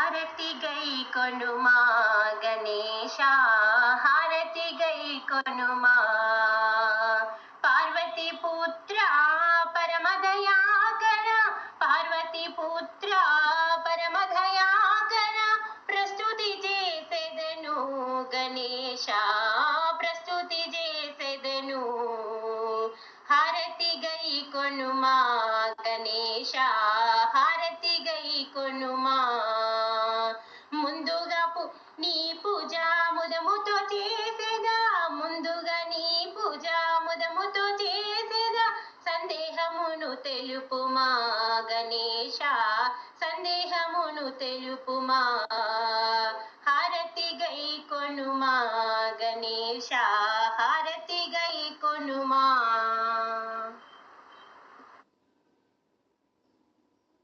हरती गई कोनुमा, गणेशा हरती गई कोनुमा। पार्वती पुत्र परम दया करा पार्वती पुत्र परम दया करा प्रस्तुति जैसे दनु गणेशा, प्रस्तुति जैसे दनु हरती गई कोनुमा, गणेशा నీ పూజ ముదముతో చేసేదా? ముందుగా నీ పూజ ముదముతో చేసేదా? సందేహమును తెలుపుమా గణేష సందేహమును తెలుపుమా? హారతి గై కొనుమా గణేష హారతి గై కొనుమా?